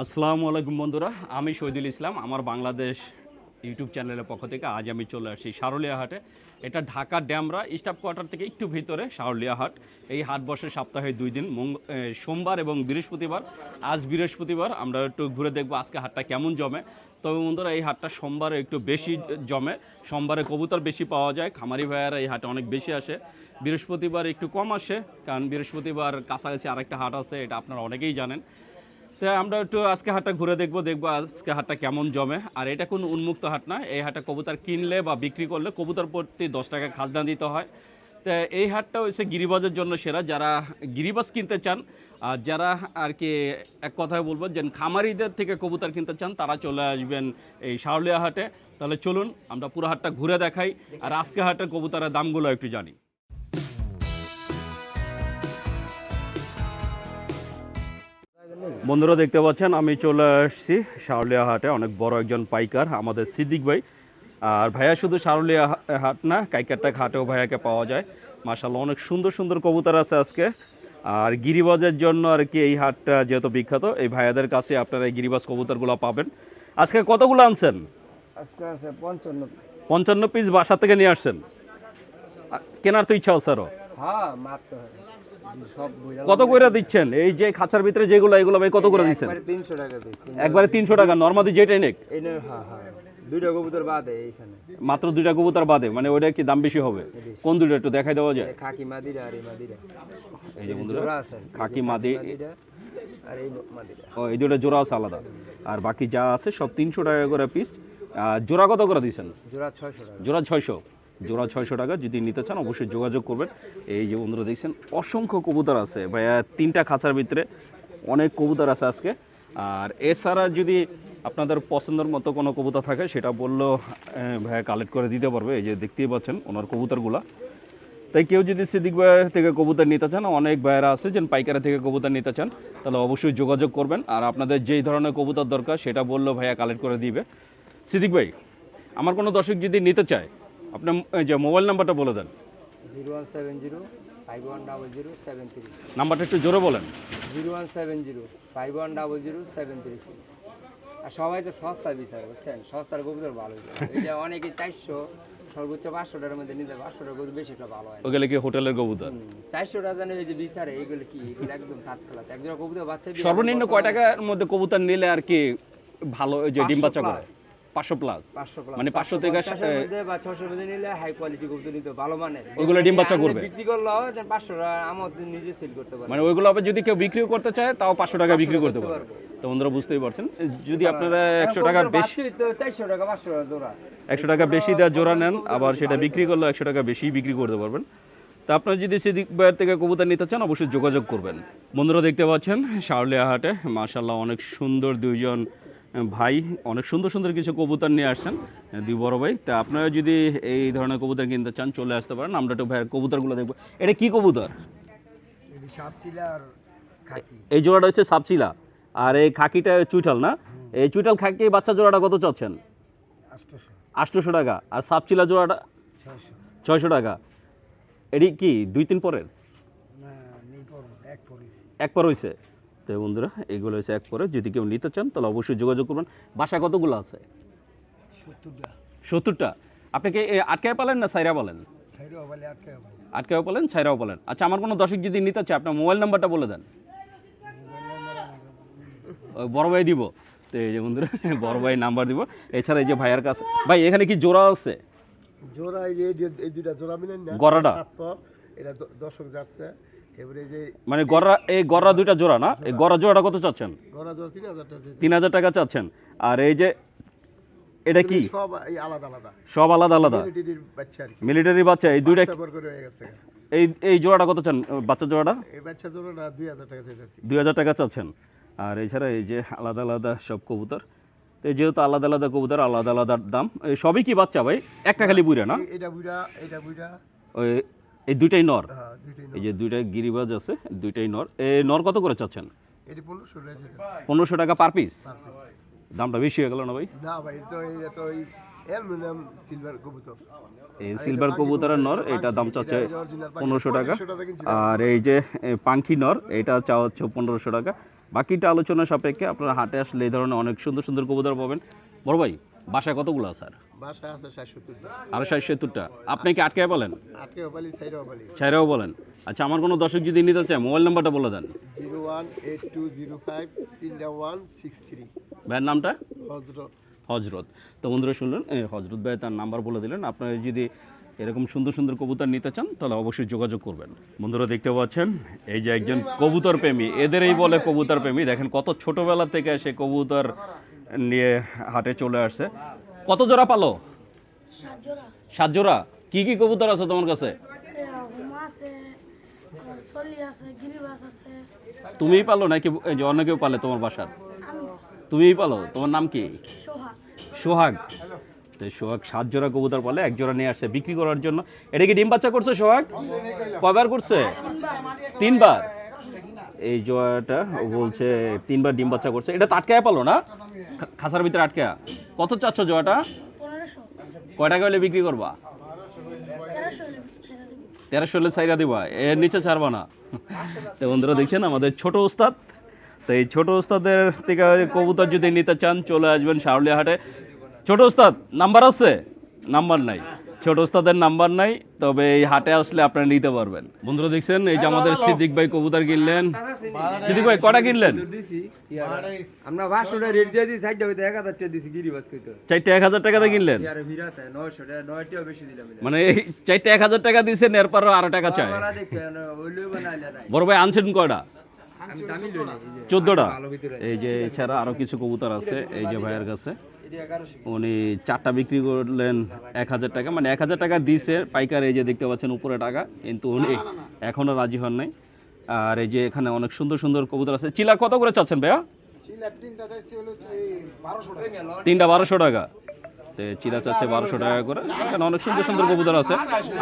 আসসালামু আলাইকুম বন্ধুরা, আমি শহীদুল ইসলাম, আমার বাংলাদেশ ইউটিউব চ্যানেলের পক্ষ থেকে আজ আমি চলে আসি সারুলিয়া হাটে। এটা ঢাকা ড্যামরা স্টাফ কোয়ার্টার থেকে একটু ভিতরে সারুলিয়া হাট। এই হাট বসে সপ্তাহে দুই দিন সোমবার এবং বৃহস্পতিবার। আজ বৃহস্পতিবার, আমরা একটু ঘুরে দেখব আজকে হাটটা কেমন জমে। তবে বন্ধুরা, এই হাটটা সোমবারে একটু বেশি জমে। সোমবারে কবুতর বেশি পাওয়া যায়, খামারি ভাইয়ারা এই হাটে অনেক বেশি আসে। বৃহস্পতিবার একটু কম আসে, কারণ বৃহস্পতিবার কাছাকাছি আরেকটা হাট আছে, এটা আপনারা অনেকেই জানেন। তো আমরা একটু আজকে হাটটা ঘুরে দেখব দেখব আজকে হাটটা কেমন জমে। আর এটা কোনো উন্মুক্ত হাট না, এই হাটটা কবুতর কিনলে বা বিক্রি করলে কবুতর প্রতি দশ টাকা খাজনা দিতে হয়। তো এই হাটটা হচ্ছে গিরিবাজের জন্য সেরা, যারা গিরিবাজ কিনতে চান, আর যারা আর কি এক কথায় বলব যে খামারিদের থেকে কবুতর কিনতে চান, তারা চলে আসবেন এই শাওলিয়া হাটে। তাহলে চলুন, আমরা পুরো হাটটা ঘুরে দেখাই, আর আজকে হাটের কবুতরের দামগুলো একটু জানি। বন্ধুরা দেখতে পাচ্ছেন আমি চলে আসছি শাওলিয়া হাটে অনেক বড় একজন পাইকার আমাদের সিদ্দিক ভাই। আর ভাইয়া শুধু শাওলিয়া হাট না কাইকারটাক হাটেও ভাইয়াকে পাওয়া যায়। মাসাল্লাহ অনেক সুন্দর সুন্দর কবুতর আছে আজকে। আর গিরিবাজের জন্য আর কি এই হাটটা যেহেতু বিখ্যাত এই ভাইয়াদের কাছে আপনারা এই গিরিবাজ কবুতরগুলো পাবেন। আজকে কতগুলো আনছেন? আজকে আছে পঞ্চান্ন পঞ্চান্ন পিস বাসা থেকে নিয়ে আসছেন? কেনার তো ইচ্ছা আছে আরও হ্যাঁ কত করে দিচ্ছেন? এই যে খাঁচার ভিতরে যেগুলো এগুলো ভাই কত করে দিচ্ছেন? একবারে তিনশো টাকা বেশি একবারে তিনশো টাকা নর্মাদি যেটাই নেক। এই নে হ্যাঁ হ্যাঁ। দুইটা কবুতর বাদে এইখানে। মাত্র দুইটা কবুতর বাদে মানে ওইটা কি দাম বেশি হবে? কোন দুইটা একটু দেখাই দেওয়া যায়? খাকি মাদিরা আর এই মাদিরা। এই যে বন্ধুরা খাকি মাদি আর এই মাদিরা। ও এই দুটো জোড়া আছে আলাদা। আর বাকি যা আছে সব তিনশো টাকা করে পিস জোড়া কত করে দিচ্ছেন? জোড়া ছয়শো জোড়া ছয়শো। জোড়া ছয়শো টাকা। যদি নিতে চান, অবশ্যই যোগাযোগ করবেন। এই যে বন্ধুরা দেখছেন, অসংখ্য কবুতর আছে। ভাইয়া, তিনটা খাঁচার ভিতরে অনেক কবুতর আছে আজকে। আর এছাড়া যদি আপনাদের পছন্দের মতো কোনো কবুতর থাকে, সেটা বললেও ভাইয়া কালেক্ট করে দিতে পারবে। এই যে দেখতেই পাচ্ছেন, ওনার কবুতরগুলা। তাই কেউ যদি সিদ্দিক ভাইয়ের থেকে কবুতর নিতে চান, অনেক ভাইয়েরা আছে যেন পাইকারি থেকে কবুতর নিতে চান, তাহলে অবশ্যই যোগাযোগ করবেন। আর আপনাদের যেই ধরনের কবুতর দরকার, সেটা বললেও ভাইয়া কালেক্ট করে দিবে। সিদ্দিক ভাই, আমার কোনো দর্শক যদি নিতে চায় আপনার যে মোবাইল নাম্বারটা বলে দেন। Zero one seven zero five one double zero seven three নাম্বারটা একটু জোরে বলেন। Zero one seven zero five one double zero seven three six. আর সবাই তো সস্তা বিচার বুঝছেন? সস্তার কবুতর ভালো এটা অনেকে চারশো সর্বোচ্চ পাঁচশো টাকার মধ্যে নিতে পারবে। পাঁচশো টাকা বেশি একটা ভালো হয়। ওগুলো কি হোটেলের কবুতর হুম, চারশো টাকা জানে এই যে বিচারে এইগুলো কি? এগুলো একদম থার্ড ক্লাস একজন কবুতর বাচ্চা সর্বনিম্ন কয় টাকার মধ্যে কবুতর নিলে আর কি ভালো ওই যে ডিম 500 বাচ্চা করে। পাঁচশো প্লাস মানে 500 থেকে বা ছশোর মধ্যে নিলে হাই কোয়ালিটি কবুতর নিতে ভালো মানে ওইগুলো ডিম বাচ্চা করবে? বিক্রি পাঁচশো আমার নিজে সেল করতে পারে মানে ওইগুলো আবার যদি কেউ বিক্রিও করতে চায় তাও পাঁচশো টাকা বিক্রি করতে পারবে। তো বন্ধুরা বুঝতেই পারছেন? যদি আপনারা একশো টাকা বেশি চারশো টাকা পাঁচশো টাকা জোড়া। একশো টাকা বেশি জোড়া নেন আবার সেটা বিক্রি করলে একশো টাকা বেশি বিক্রি করতে পারবেন। তা আপনারা যদি সিদ্দিক ভাইয়ের থেকে কবুতর নিতে চান অবশ্যই যোগাযোগ করবেন। বন্ধুরা দেখতে পাচ্ছেন শাওলিয়া হাটে মাশাল্লাহ অনেক সুন্দর দুইজন ভাই অনেক সুন্দর সুন্দর কিছু কবুতর নিয়ে আসছেন দুই বড় ভাই। তা আপনারা যদি এই ধরনের কবুতর কিনতে চান চলে আসতে পারেন। আমরা একটু ভাইয়ের কবুতরগুলো দেখব। এটা কি কবুতর? এই জোড়াটা হচ্ছে সাপচিলা। আর এই খাকিটা চুইটাল না? এই চুইটাল খাকি বাচ্চা জোড়াটা কত চাচ্ছেন? আটশোশো। টাকা। আর সাপচিলা জোড়াটা? ছয়শো। টাকা। এটি কি দুই তিন পরের? এক পর হয়েছে তো বন্ধুরা এগুলো হচ্ছে এক পরে যদি কেউ নিতে চান তাহলে অবশ্যই যোগাযোগ করবেন। বাসায় কতগুলো আছে? সত্তরটা। আপনাকে আটকায় পালেন না সাইরা বলেন আটকায় পালেন সাইরাও বলেন আচ্ছা আমার কোনো দর্শক যদি নিতে চায় আপনার মোবাইল নাম্বারটা বলে দেন। বড় ভাই দিব। তো এই যে বন্ধুরা বড় ভাই নাম্বার দিব। এছাড়া এই যে ভাইয়ার কাছে ভাই এখানে কি জোড়া আছে? জোড়া এই যে এই যে- দুইটা জোড়া মিলেন না গড়াটা? এটা দর্শক যাচ্ছে। মানে গররা এই গররা দুইটা জোড়া না? এই গররা জোড়াটা কত চাচ্ছেন? গড়া জোড়া তিন হাজার টাকা তিন হাজার টাকা চাচ্ছেন। আর এই যে এটা কি? সব এই আলাদা আলাদা। সব আলাদা আলাদা? মিলিটারি বাচ্চা এই দুইটা এই এই জোড়াটা কত চান বাচ্চা জোড়াটা? এই বাচ্চা জোড়াটা দুই হাজার টাকা চাইতেছি। দুই হাজার টাকা চাচ্ছেন। আর এছাড়া এই যে আলাদা আলাদা সব কবুতর। তো এই যেহেতু আলাদা আলাদা কবুতর আলাদা আলাদা দাম সবই কি বাচ্চা ভাই? একটা খালি বুড়া না? এটা বুড়া এটা বুড়া ওই এই দুইটাই নর? হ্যাঁ এই যে দুইটাই গিরিবাজ আছে দুইটাই নর। এই নর কত করে চাচ্ছেন? পনেরোশো টাকা পার পিস? দামটা বেশি হয়ে গেল না ভাই? না ভাই তো তো অ্যালুমিনিয়াম সিলভার কবুতর। এই সিলভার কবুতরের নর এটা দাম চাচ্ছে পনেরোশো টাকা। 2500 টাকা কিনছি। আর এই যে পাঙ্খি নর এটা চা হচ্ছে পনেরোশো টাকা। বাকিটা আলোচনা সাপেক্ষে আপনারা হাটে আসলে এই ধরনের অনেক সুন্দর সুন্দর কবুতর পাবেন। বড় ভাই বাসায় কতগুলো স্যার বাসা আছে ষাট সত্তরটা আরও ষাট সত্তরটা আপনি কি আটকে বলেন? আটকেও পালি সাইডেও পালি ছাইরাও বলেন। আচ্ছা আমার কোনো দর্শক যদি নিতে চায় মোবাইল নাম্বারটা বলে দেন। Zero one eight two zero five তিনটা ওয়ান সিক্স থ্রি। ভাইয়ের নামটা? হজরত। হজরত। তো বন্ধুরা শুনলেন হজরত ভাই তার নাম্বার বলে দিলেন। আপনারা যদি এরকম সুন্দর সুন্দর কবুতর নিতে চান তাহলে অবশ্যই যোগাযোগ করবেন। বন্ধুরা দেখতে পাচ্ছেন এই যে একজন কবুতর প্রেমী এদেরই বলে কবুতর প্রেমী। দেখেন কত ছোটবেলা থেকে সে কবুতর নিয়ে হাটে চলে আসছে। কত জোড়া পালো? সাত জোড়া। কি কি কবুতর আছে তোমার কাছে? তুমিই পালো নাকি অন্য কেউ পালে তোমার বাসার? তুমিই পালো? তোমার নাম কি? সোহাগ। সোহাগ। তো সোহাগ সাত জোড়া কবুতর পালে এক জোড়া নিয়ে আসছে বিক্রি করার জন্য। এটা কি ডিম বাচ্চা করছে সোহাগ? কয়বার করছে? তিনবার? এই জয়াটা ও বলছে তিনবার ডিম বাচ্চা করছে। এটা তো আটকায় পালো না? খাসার ভিতরে আটকা কত চাচ্ছ জয়াটা? কয় টাকা হলে বিক্রি করবা? তেরোশো হলে সাইরা দিবা। এর নিচে ছাড়বা না। তো বন্ধুরা দেখছেন আমাদের ছোট ওস্তাদ? তো এই ছোট ওস্তাদের থেকে কবুতর যদি নিতে চান চলে আসবেন শাওলিয়া হাটে ছোট ওস্তাদ নাম্বার আছে? নাম্বার নাই। ছোট ওস্তাদের নাম্বার নাই তবে এই হাটে আসলে আপনারা নিতে পারবেন। বন্ধুরা দেখছেন এই যে আমাদের সিদ্দিক ভাই কবুতর কিনলেন। সিদ্দিক ভাই কটা কিনলেন? আমরা পাঁচশোটা রেট দিয়ে দিই হইতে এক হাজার টাকা দিছি গিরিবাস কইতো। চারটে এক হাজার টাকাতে কিনলেন? আর ভিড়াতে নয়শো টাকা নয়টাও বেশি দিলাম মানে এই এক হাজার টাকা দিয়েছেন এরপরও আরও টাকা চায়। আমরা দেখে ওইলই বানাইলে নাই বড় ভাই আনছেন কয়টা? আমি দামি লই নাই এই যে চোদ্দটা? এই যে এছাড়া আরও কিছু কবুতর আছে এই যে ভাইয়ের কাছে। উনি চারটা বিক্রি করলেন এক হাজার টাকা। মানে এক হাজার টাকা দিছে পাইকার এই যে দেখতে পাচ্ছেন উপরে টাকা কিন্তু উনি এখনও রাজি হন নাই। আর এই যে এখানে অনেক সুন্দর সুন্দর কবুতর আছে। চিলা কত করে চাচ্ছেন ভাইয়া? তিনটা বারোশো টাকা। তো চিলা চাচ্ছে বারোশো টাকা করে। এখানে অনেক সুন্দর সুন্দর কবুতর আছে।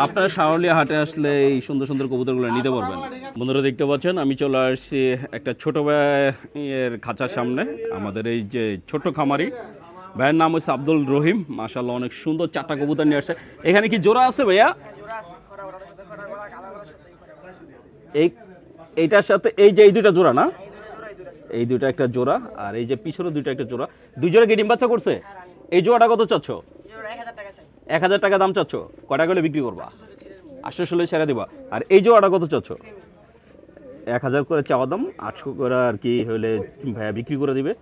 আপনারা শাওলিয়া হাটে আসলে এই সুন্দর সুন্দর কবুতরগুলো নিতে পারবেন। বন্ধুরা দেখতে পাচ্ছেন আমি চলে আসছি একটা ছোট ভাইয়ের খাঁচার সামনে। আমাদের এই যে ছোট খামারি ভাইয়ের নাম হচ্ছে আব্দুল রহিম। মাশাল্লাহ অনেক সুন্দর চারটা কবুতর নিয়ে আসছে। এখানে কি জোড়া আছে ভাইয়া? এই এইটার সাথে এই যে এই দুইটা জোড়া না? এই দুইটা একটা জোড়া আর এই যে পিছনে দুইটা একটা জোড়া। দুই জোড়া কি ডিম বাচ্চা করছে? এই জোড়াটা কত চাচ্ছ? এক হাজার টাকা দাম চাচ্ছ। কটা করে বিক্রি করবা? আটশো ষোলো ছেড়ে দিবা। আর এই জোড়াটা কত চাচ্ছ? এক হাজার করে চাওয়া দাম। আটশো করে আর কি হলে ভাইয়া বিক্রি করে দিবে।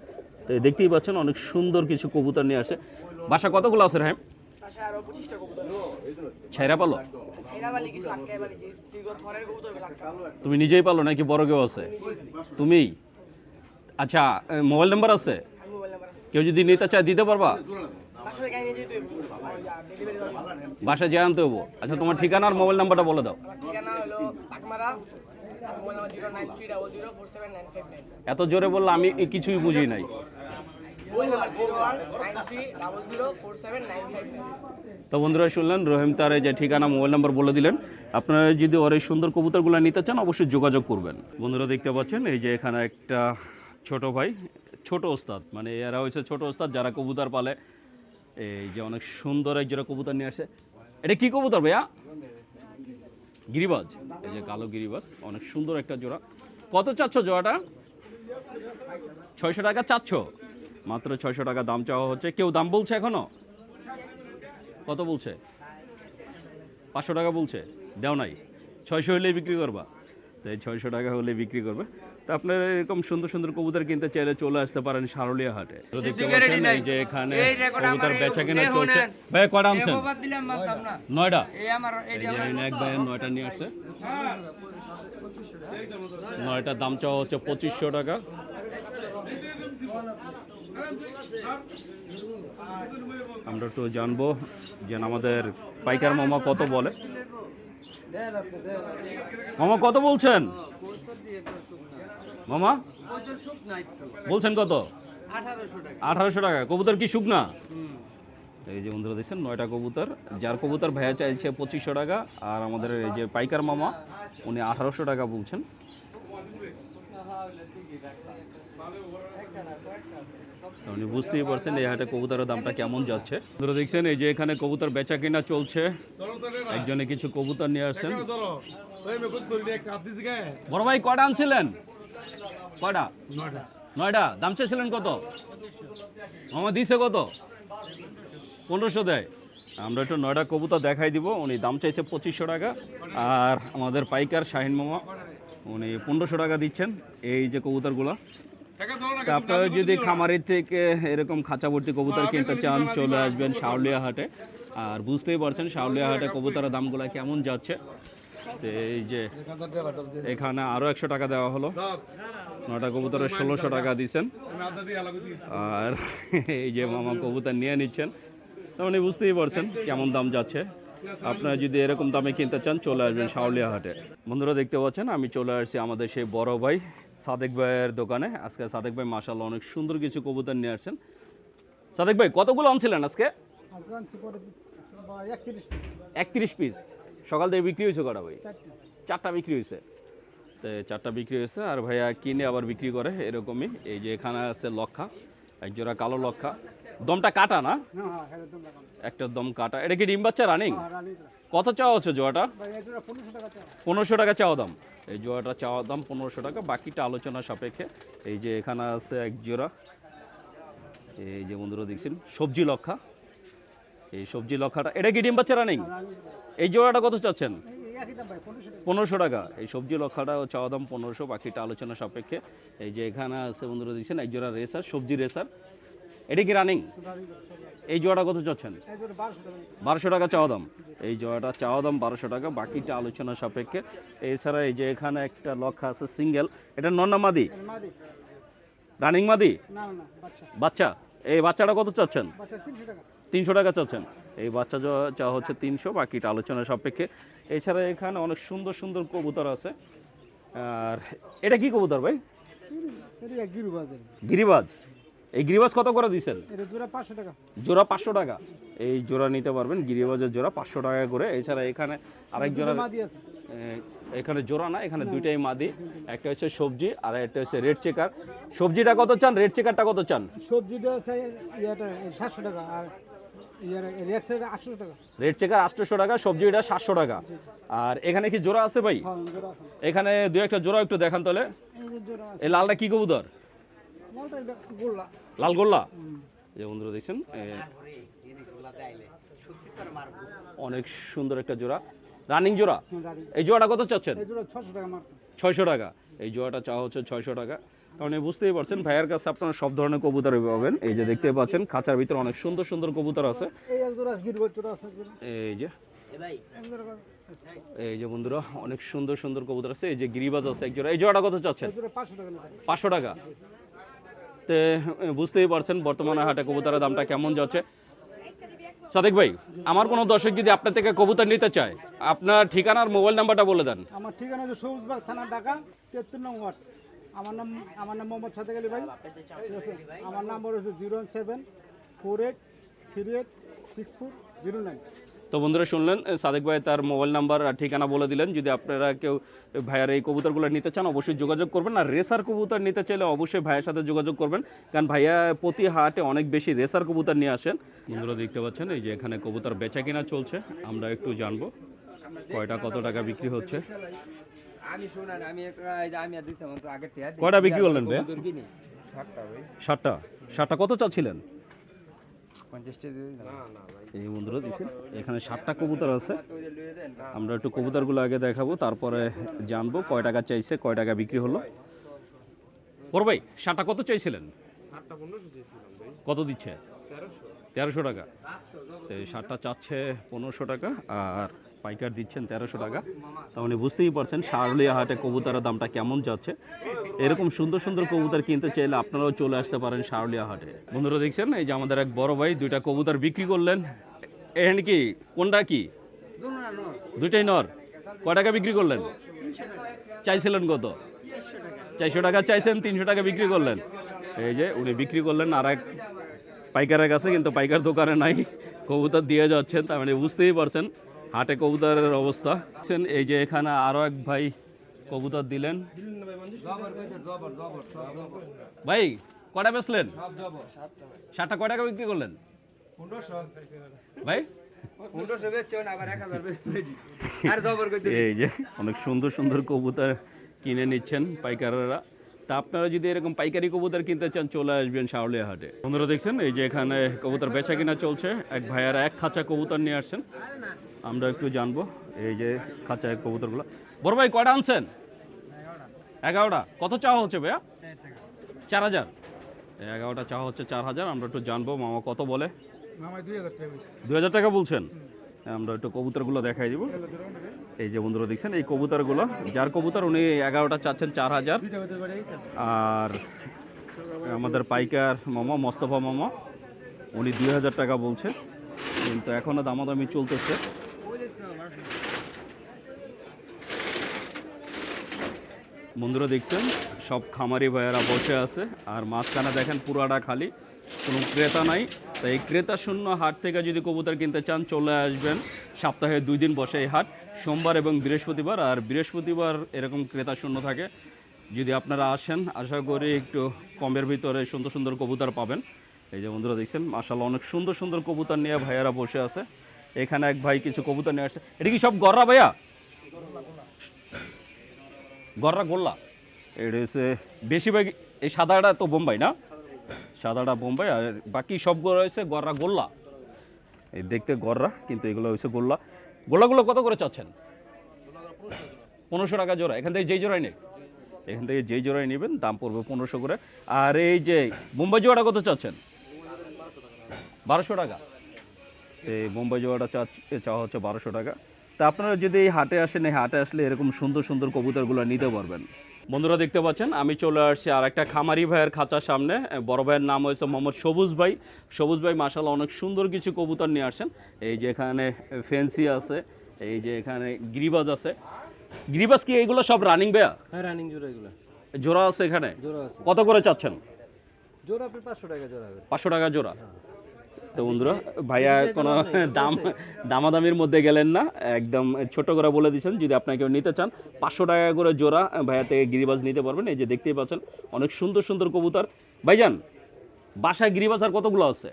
তো দেখতেই পাচ্ছেন অনেক সুন্দর কিছু কবুতর নিয়ে আসে। বাসা কতগুলো আছে হ্যাঁ ছেড়া পালো? তুমি নিজেই পালো নাকি বড় কেউ আছে? তুমি আচ্ছা মোবাইল নাম্বার আছে? কেউ যদি নিতে চায় দিতে পারবা? বাসায় যেয়ে আনতে হব। আচ্ছা তোমার ঠিকানা আর মোবাইল নাম্বারটা বলে দাও। এত জোরে বললে আমি কিছুই বুঝি নাই। তো বন্ধুরা শুনলেন, রহিম তার যে ঠিকানা মোবাইল নাম্বার বলে দিলেন। আপনারা যদি ওর এই সুন্দর কবুতরগুলো নিতে চান, অবশ্যই যোগাযোগ করবেন। বন্ধুরা দেখতে পাচ্ছেন, এই যে এখানে একটা ছোট ভাই, ছোট ওস্তাদ মানে এরা হচ্ছে ছোট ওস্তাদ, যারা কবুতর পালে। এই যে অনেক সুন্দর এক জোড়া কবুতর নিয়ে আসে। এটা কি কবুতর ভাইয়া? গিরিবাজ, এই যে কালো গিরিবাজ, অনেক সুন্দর একটা জোড়া। কত চাচ্ছ জোড়াটা? ছয়শো টাকা চাচ্ছ? মাত্র ছয়শো টাকা দাম চাওয়া হচ্ছে। কেউ দাম বলছে এখনও? কত বলছে? পাঁচশো টাকা বলছে। দেও নাই। ছয়শো হলেই বিক্রি করবা। তো এই ছয়শো টাকা হলে বিক্রি করবে। তো আপনারা এরকম সুন্দর সুন্দর কবুতর কিনতে চাইলে চলে আসতে পারেন সারুলিয়া হাটে। যে এখানে কবুতর বেচা কেনা চলছে। ভাই কটা আনছেন? নয়টা? এক ভাইয়ের নয়টা নিয়ে আসছে। নয়টার দাম চাওয়া হচ্ছে পঁচিশশো টাকা। আমরা একটু জানব যে আমাদের পাইকার মামা কত বলে? মামা কত বলছেন? মামা? বলছেন কত? আঠারোশো টাকা। কবুতর কি শুকনা? এই যে বন্ধুরা দেখছেন, নয়টা কবুতর। যার কবুতর ভাইয়া চাইছে পঁচিশশো টাকা, আর আমাদের এই যে পাইকার মামা, উনি আঠারোশো টাকা বলছেন। উনি বুঝতেই পারছেন এই হাটে কবুতরের দামটা কেমন যাচ্ছে। বন্ধুরা দেখছেন, এই যে এখানে কবুতর বেচা কিনা চলছে। একজনে কিছু কবুতর নিয়ে আসছেন। বড় ভাই, কটা আনছিলেন? কয়টা নয়টা। দাম চেয়েছিলেন কত? মামা দিছে কত? পনেরোশো দেয়। আমরা একটু নয়টা কবুতর দেখাই দিব। উনি দাম চাইছে পঁচিশশো টাকা। আর আমাদের পাইকার শাহিন মামা উনি পনেরোশো টাকা দিচ্ছেন এই যে কবুতরগুলো। তা আপনারা যদি খামারের থেকে এরকম খাঁচা ভর্তি কবুতর কিনতে চান চলে আসবেন শাওলিয়া হাটে। আর বুঝতেই পারছেন শাওলিয়া হাটে কবুতরের দামগুলো কেমন যাচ্ছে। এই যে এখানে আরও একশো টাকা দেওয়া হলো। নটা কবুতরের ষোলোশো টাকা দিচ্ছেন। আর এই যে মামা কবুতর নিয়ে নিচ্ছেন। তো উনি বুঝতেই পারছেন কেমন দাম যাচ্ছে। আপনারা যদি এরকম দামে কিনতে চান চলে আসবেন শাওলিয়া হাটে। বন্ধুরা দেখতে পাচ্ছেন আমি চলে আসছি আমাদের সেই বড় ভাই সাদেক ভাইয়ের দোকানে। আজকে সাদেক ভাই মাসাল্লাহ অনেক সুন্দর কিছু কবুতর নিয়ে আসছেন। সাদেক ভাই কতগুলো আনছিলেন আজকে? একত্রিশ পিস। সকাল থেকে বিক্রি হয়েছে কটা ভাই? চারটা বিক্রি হয়েছে। তো চারটা বিক্রি হয়েছে আর ভাইয়া কিনে আবার বিক্রি করে এরকমই। এই যে এখানে আছে লক্ষা এক জোড়া কালো লক্ষা। দমটা কাটা না? হ্যাঁ হ্যাঁ একটা দম কাটা। এটা কি ডিম বাচ্চা রানিং? হ্যাঁ কত চাওয়া হচ্ছে জোয়াটা? পনেরোশো টাকা চাও চাওয়া দাম। এই জোয়াটা চাওয়া দাম পনেরোশো টাকা। বাকিটা আলোচনা সাপেক্ষে। এই যে এখানে আছে এক জোড়া। এই যে বন্ধুরা দেখছেন সবজি লক্ষা। এই সবজি লক্ষাটা এটা কি ডিম বাচ্চা রানিং? এই জোড়াটা কত চাচ্ছেন? পনেরোশো টাকা। পনেরোশো টাকা। এই সবজি লক্ষাটা চাওয়া দাম পনেরোশো বাকিটা আলোচনা সাপেক্ষে। এই যে এখানে আছে বন্ধুরা দিচ্ছেন এক জোড়া রেসার সবজি রেসার। এটা কি রানিং এই জোড়াটা কত চাচ্ছেন? বারোশো টাকা চাওয়া দাম। এই জোড়াটা চাওয়া দাম বারোশো টাকা বাকিটা আলোচনা সাপেক্ষে। এছাড়া এই যে এখানে একটা লক্ষা আছে সিঙ্গেল এটা নন্না মাদি মাদি? রানিং মাদি? বাচ্চা। এই বাচ্চাটা কত চাচ্ছেন? তিনশো টাকা চাচ্ছেন। এই বাচ্চা যা- চা হচ্ছে তিনশো বাকিটা আলোচনা সাপেক্ষে। এছাড়া এখানে অনেক সুন্দর সুন্দর কবুতর আছে। আর এটা কি কবুতর ভাই? গিরিবাজ। এই গিরিবাজ কত করে দিচ্ছেন জোড়া পাঁচশো টাকা। এই জোড়া নিতে পারবেন গিরিবাজের জোড়া পাঁচশো টাকা করে। এছাড়া এখানে আরেক জোড়া এখানে জোড়া না এখানে দুইটাই মাদি। একটা হচ্ছে সবজি আর একটা হচ্ছে রেড চেকার। সবজিটা কত চান? রেড চেকারটা কত চান? সবজিটা সাতশো টাকা আর রেড চেকার আটশোশো টাকা সবজিটা সাতশো টাকা। আর এখানে কি জোড়া আছে ভাই? হ্যাঁ এখানে দু একটা জোড়া একটু দেখান তাহলে। এই লালটা কি কবুতর? লাল গোল্লা? যে বন্ধুরা দেখছেন অনেক সুন্দর একটা জোড়া। রানিং জোড়া? এই জোড়াটা কত চাচ্ছেন? এই জোড়া ছশো টাকা মারতো ছয়শো টাকা। এই জোড়াটা চাওয়া হচ্ছে ছয়শো টাকা। কারণ এই বুঝতেই পারছেন ভাইয়ের কাছে আপনারা সব ধরনের কবুতর পাবেন। এই যে দেখতে পাচ্ছেন খাঁচার ভিতরে অনেক সুন্দর সুন্দর কবুতর আছে। এই যে। এই যে বন্ধুরা অনেক সুন্দর সুন্দর কবুতর আছে। এই যে গিরিবাজ আছে এক জোড়া। এই জোড়াটা কত চাচ্ছেন? এই জোড়া পাঁচশো টাকা নিতে পাঁচশো টাকা। তে বুঝতেই পারছেন বর্তমানে হাটে কবুতরের দামটা কেমন যাচ্ছে। সাদেক ভাই, আমার কোনো দর্শক যদি আপনার থেকে কবুতর নিতে চায়, আপনার ঠিকানার মোবাইল নাম্বারটা বলে দেন। আমার ঠিকানা হচ্ছে সবুজবাগ থানা, ঢাকা, তেত্তর নং ওয়ার্ড। আমার নাম আমার নাম মোহাম্মদ সাদেক আলী ভাই। আমার নাম্বার হচ্ছে zero seven four eight three eight six four zero nine. তো বন্ধুরা শুনলেন সাদেক ভাই তার মোবাইল নাম্বার আর ঠিকানা বলে দিলেন। যদি আপনারা কেউ ভাইয়ার এই কবুতরগুলো নিতে চান, অবশ্যই যোগাযোগ করবেন। আর রেসার কবুতর নিতে চাইলে অবশ্যই ভাইয়ের সাথে যোগাযোগ করবেন। কারণ ভাইয়া প্রতি হাটে অনেক বেশি রেসার কবুতর নিয়ে আসেন। বন্ধুরা দেখতে পাচ্ছেন, এই যে এখানে কবুতর বেচা কিনা চলছে। আমরা একটু জানব, কয়টা, কত টাকা বিক্রি হচ্ছে। কয়টা বিক্রি করলেন বে? কবুতর কিনি ষাটটা ভাই ষাটটা ষাটটা কত চাচ্ছিলেন পঞ্চাশটা দিয়ে দিলাম না না ভাই এই বন্ধুরা দিচ্ছেন এখানে সাতটা কবুতর আছে। আমরা একটু কবুতরগুলো আগে দেখাবো তারপরে জানব কয় টাকা চাইছে কয় টাকা বিক্রি হলো। বড় ভাই সাতটা কত চাইছিলেন? কত দিচ্ছে? তেরোশো। টাকা। সাতটা চাচ্ছে পনেরোশো টাকা আর পাইকার দিচ্ছেন তেরোশো টাকা। তার মানে বুঝতেই পারছেন, শারলিয়া হাটে কবুতরের দামটা কেমন যাচ্ছে। এরকম সুন্দর সুন্দর কবুতর কিনতে চাইলে আপনারাও চলে আসতে পারেন শারলিয়া হাটে। বন্ধুরা দেখছেন, এই যে আমাদের এক বড় ভাই দুইটা কবুতর বিক্রি করলেন। এখানে কি? কোনটা কি? দুইটাই নর। কয় টাকা বিক্রি করলেন? চাইছিলেন কত? চারশো টাকা চাইছেন, তিনশো টাকা বিক্রি করলেন। এই যে উনি বিক্রি করলেন আর এক পাইকারের কাছে, কিন্তু পাইকার দোকানে নাই। কবুতর দিয়ে যাচ্ছেন, তার মানে বুঝতেই পারছেন। হাটে কবুতরের অবস্থা। এই যে এখানে আরও এক ভাই কবুতর দিলেন। ভাই কটা বেচলেন? ষাটটা কয় টাকা বিক্রি করলেন? ভাই? এই যে অনেক সুন্দর সুন্দর কবুতর কিনে নিচ্ছেন পাইকাররা। তা আপনারা যদি এরকম পাইকারি কবুতর কিনতে চান চলে আসবেন শাওলিয়া হাটে। বন্ধুরা দেখছেন এই যে এখানে কবুতর বেচা কিনা চলছে। এক ভাইয়ারা এক খাঁচা কবুতর নিয়ে আসছেন। আমরা একটু জানব এই যে খাঁচা কবুতরগুলো। বড় ভাই কটা আনছেন? এগারোটা। কত চাওয়া হচ্ছে ভাইয়া? চার হাজার। এই এগারোটা চাওয়া হচ্ছে চার হাজার। আমরা একটু জানব মামা কত বলে? দুই দু হাজার টাকা বলছেন? আমরা একটু কবুতরগুলো দেখাই দিব। এই যে বন্ধুরা দেখছেন, এই কবুতরগুলো, যার কবুতর উনি এগারোটা চাচ্ছেন চার হাজার। আর আমাদের পাইকার মামা, মোস্তফা মামা, উনি দুই হাজার টাকা বলছে। কিন্তু এখনও দামাদামি চলতেছে। বন্ধুরা দেখছেন, সব খামারি ভাইয়েরা বসে আছে। আর মাঝখানে দেখেন পুরাটা খালি। কোনো ক্রেতা নাই। তাই এই ক্রেতা শূন্য হাট থেকে যদি কবুতর কিনতে চান, চলে আসবেন। সপ্তাহে দুই দিন বসে এই হাট, সোমবার এবং বৃহস্পতিবার। আর বৃহস্পতিবার এরকম ক্রেতা শূন্য থাকে। যদি আপনারা আসেন, আশা করি একটু কমের ভিতরে সুন্দর সুন্দর কবুতর পাবেন। এই যে বন্ধুরা দেখছেন মাসাল্লাহ অনেক সুন্দর সুন্দর কবুতর নিয়ে ভাইয়েরা বসে আছে। এখানে এক ভাই কিছু কবুতর নিয়ে আসছে। এটা কি সব গররা ভাইয়া? গররা গোল্লা। এটা হচ্ছে বেশিরভাগ এই সাদাটা তো বোম্বাই না? সাদাটা বোম্বাই আর বাকি সবগুলো রয়েছে গররা গোল্লা। এই দেখতে গররা, কিন্তু এগুলো হয়েছে গোল্লা। গোল্লাগুলো কত করে চাচ্ছেন? পনেরোশো টাকা জোড়া, এখান থেকে যেই জোড়াই নেই এখান থেকে যেই জোড়াই নেবেন, দাম পড়বে পনেরোশো করে। আর এই যে বোম্বাই জোড়াটা কত চাচ্ছেন? বারোশো টাকা। এই বোম্বাই জোড়াটা চাওয়া হচ্ছে বারোশো টাকা। তা আপনারা যদি এই হাটে আসেন, এই হাটে আসলে এরকম সুন্দর সুন্দর কবুতরগুলো নিতে পারবেন। বন্ধুরা দেখতে পাচ্ছেন আমি চলে আসছি আর একটা খামারি ভাইয়ের খাঁচার সামনে। বড় ভাইয়ের নাম হয়েছে মোহাম্মদ সবুজ ভাই। সবুজ ভাই মাসাল্লাহ অনেক সুন্দর কিছু কবুতর নিয়ে আসেন এই যে এখানে ফেন্সি আছে এই যে এখানে গিরিবাজ আছে। গিরিবাজ কি এইগুলো সব রানিং ভাইয়া? হ্যাঁ রানিং জোড়া এগুলো। জোড়া আছে এখানে? জোড়া আছে। কত করে চাচ্ছেন? জোড়া আপনি পাঁচশো টাকা জোড়া পাঁচশো টাকা জোড়া। তো বন্ধুরা ভাইয়া কোনো দাম দামাদামির মধ্যে গেলেন না একদম ছোট করে বলে দিচ্ছেন যদি আপনাকে নিতে চান পাঁচশো টাকা করে জোড়া ভাইয়া থেকে গিরিবাজ নিতে পারবেন এই যে দেখতেই পাচ্ছেন অনেক সুন্দর সুন্দর কবুতর। ভাইজান বাসায় গিরিবাজ আর কতগুলো আছে?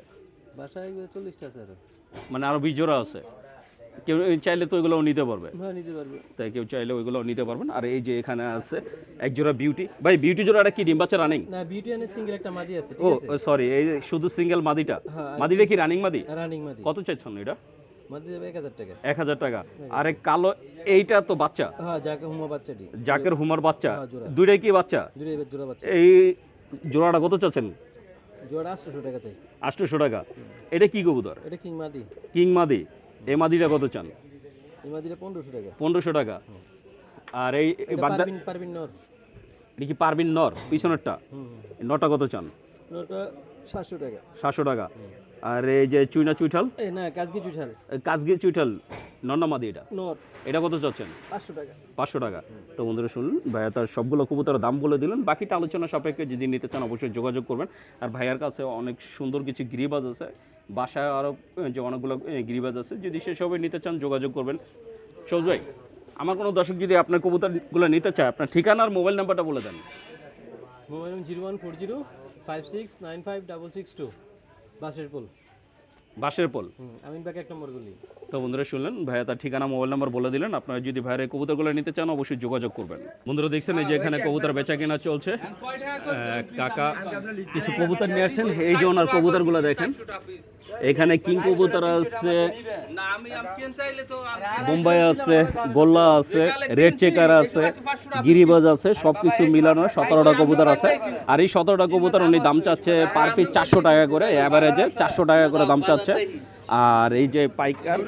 বাসায় চল্লিশটা আছে মানে আরও বিশ জোড়া আছে। কেউ চাইলে তো ওইগুলোও নিতে পারবে। হ্যাঁ নিতে পারবে। তাই কেউ চাইলে ওইগুলো নিতে পারবেন আর এই যে এখানে আছে এক জোড়া বিউটি ভাই বিউটি জোড়াটা কি? ডিম বাচ্চা রানিং না বিউটি এনে সিঙ্গেল একটা মাদি আছে ও সরি এই শুধু সিঙ্গেল মাদিটা? হ্যাঁ, মাদিটা কি রানিং মাদি? রানিং মাদি। কত চাইছেন এটা? মাদি যাবে এক হাজার টাকা। এক হাজার টাকা। আর এই কালো এইটা তো বাচ্চা? হ্যাঁ জাকের হুমার হ্যাঁ, দুইটাই কি বাচ্চা? এই জোড়াটা কত চাচ্ছেন জোড়া আটশোশো টাকা চাই। আটশোশো টাকা। এটা কি কবুতর? এটা কিং মাদি। কিং মাদি। এই মাদিটা কত চান? এই মাদিটা পনেরোশো টাকা। পনেরোশো টাকা। আর এই বাগদা পারবিন নর। এটা কি পারবিন নর? পিছনেরটা? হুম নটা কত চান? নরটা সাতশো টাকা। সাতশো টাকা। আর এই যে চুইনা চুইঠাল? এই না কাজকি চুঠাল কাজগি চুইঠাল। নন্না মাদি এটা? নর। এটা কত চাচ্ছেন? পাঁচশো টাকা। পাঁচশো টাকা। তো বন্ধুরা শুনুন ভাইয়া তার সবগুলো কবুতরের দাম বলে দিলেন। বাকিটা আলোচনা সাপেক্ষে যদি নিতে চান অবশ্যই যোগাযোগ করবেন। আর ভাইয়ার কাছে অনেক সুন্দর কিছু গিরিবাজ আছে। বাসায় আরও যে অনেকগুলো গিরিবাজ আছে যদি সেসবে নিতে চান যোগাযোগ করবেন। সবুজ ভাই আমার কোনো দর্শক যদি আপনার কবুতরগুলো নিতে চায় আপনার ঠিকানা আর মোবাইল নাম্বারটা বলে দেন। Mobile zero one four zero five six nine five double six two বাসের পোল। বাসের পোল? আমিন এক নম্বর গলি। তো বন্ধুরা শুনলেন ভাইয়া তার ঠিকানা মোবাইল নাম্বার বলে দিলেন আপনারা যদি ভাইয়ের এই কবুতরগুলো নিতে চান অবশ্যই যোগাযোগ করবেন। বন্ধুরা দেখছেন এই যে এখানে কবুতর বেচা কেনা চলছে কাকা কিছু কবুতর নিয়ে আসছেন এই যে ওনার কবুতরগুলো দেখেন। এখানে কিং কবুতর আছে। বোম্বাই আছে, গোল্লা আছে, রেড চেকার আছে, গিরিবাজ আছে, সবকিছু মিলানো সতেরোটা কবুতর আছে। আর এই সতেরোটা কবুতর উনি দাম চাচ্ছে পার পিস চারশো টাকা করে অ্যাভারেজে চারশো টাকা করে দাম চাচ্ছে। আর এই যে পাইকার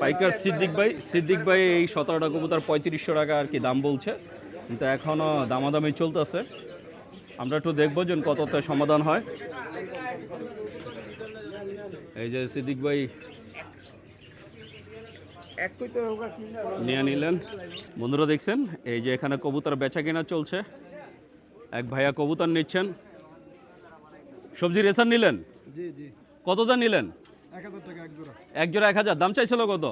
পাইকার সিদ্দিক ভাই সিদ্দিক ভাই এই সতেরোটা কবুতর পঁয়ত্রিশশো টাকা আর কি দাম বলছে। কিন্তু এখনও দামাদামি চলতেছে। আমরা একটু দেখব যে কততে সমাধান হয়। এই যে সিদ্দিক ভাই নিয়ে নিলেন। বন্ধুরা দেখছেন এই যে এখানে কবুতর বেচা কেনা চলছে। এক ভাইয়া কবুতর নিচ্ছেন। সবজি রেশন নিলেন? জি জি। কতটা নিলেন? এক এক জোড়া। এক হাজার। দাম চাইছিল কত?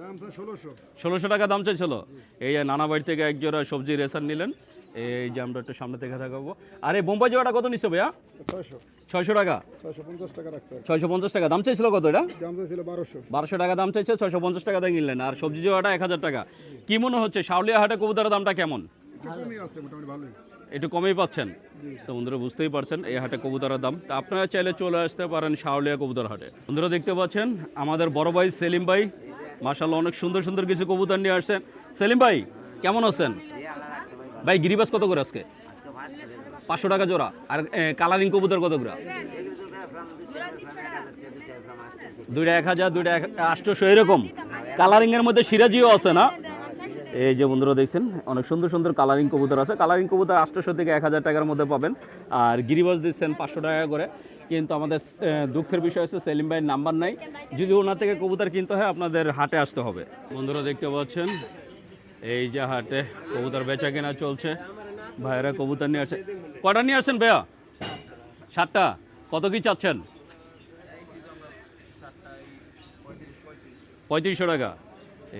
দাম ষোলোশো টাকা দাম চাইছিল। এই যে নানা বাড়ি থেকে এক জোড়া সবজি রেশন নিলেন। এই যে আমরা একটু সামনে থেকে দেখাবো। আর বোম্বাই জোড়াটা কত নিচ্ছে ভাইয়া? ছয়শো। ছয়শো টাকা? ছয়শো পঞ্চাশ টাকা দাম চাইছিল কত এটা? বারোশো। টাকা দাম চাইছে ছয়শো পঞ্চাশ টাকা দিয়ে কিনলেন। আর সবজি জোড়াটা এক হাজার টাকা। কি মনে হচ্ছে শাওলিয়া হাটে কবুতরের দামটা কেমন? একটু কমই পাচ্ছেন? তো বন্ধুরা বুঝতেই পারছেন এই হাটে কবুতরের দাম। তা আপনারা চাইলে চলে আসতে পারেন শাওলিয়া কবুতর হাটে। বন্ধুরা দেখতে পাচ্ছেন আমাদের বড় ভাই সেলিম ভাই মার্শাল্লাহ অনেক সুন্দর সুন্দর কিছু কবুতর নিয়ে আসছেন। সেলিম ভাই কেমন আছেন? ভাই, গিরিবাস কত করে আজকে? পাঁচশো টাকা জোড়া। আর কালারিং কবুতর কত করে? দুইটা এক হাজার, দুইটা এক, আটশোশো, এরকম। কালারিং এর মধ্যে সিরাজিও আছে না? এই যে বন্ধুরা দেখছেন, অনেক সুন্দর সুন্দর কালারিং কবুতর আছে। কালারিং কবুতর আটশোশো থেকে এক হাজার টাকার মধ্যে পাবেন। আর গিরিবাস দিচ্ছেন পাঁচশো টাকা করে। কিন্তু আমাদের দুঃখের বিষয় হচ্ছে সেলিম ভাইয়ের নাম্বার নাই। যদি ওনার থেকে কবুতর কিনতে হয়, আপনাদের হাটে আসতে হবে। বন্ধুরা দেখতে পাচ্ছেন এই যে হাটে কবুতর বেচা কেনা চলছে। ভাইয়েরা কবুতর নিয়ে আসে। কটা নিয়ে আসছেন ভাইয়া? সাতটা? কত কি চাচ্ছেন? পঁয়ত্রিশশো টাকা।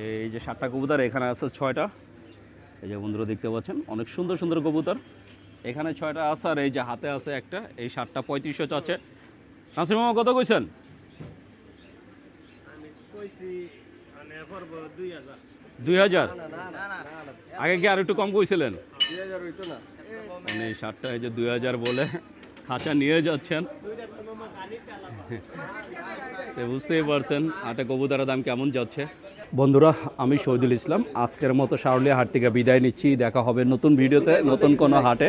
এই যে সাতটা কবুতর এখানে আছে ছয়টা। এই যে বন্ধুরা দেখতে পাচ্ছেন, অনেক সুন্দর সুন্দর কবুতর। এখানে ছয়টা আছে আর এই যে হাতে আছে একটা। এই সাতটা পঁয়ত্রিশশো চাচ্ছে। নাসির মামা, কত কইছেন? আগে কি আর একটু কম কইছিলেন? মানে সাতটা এই যে দুই হাজার বলে খাঁচা নিয়ে যাচ্ছেন। বুঝতেই পারছেন হাটে কবুতরের দাম কেমন যাচ্ছে। বন্ধুরা আমি শহীদুল ইসলাম। আজকের মতো শাওলিয়া হাট থেকে বিদায় নিচ্ছি। দেখা হবে নতুন ভিডিওতে নতুন কোনো হাটে।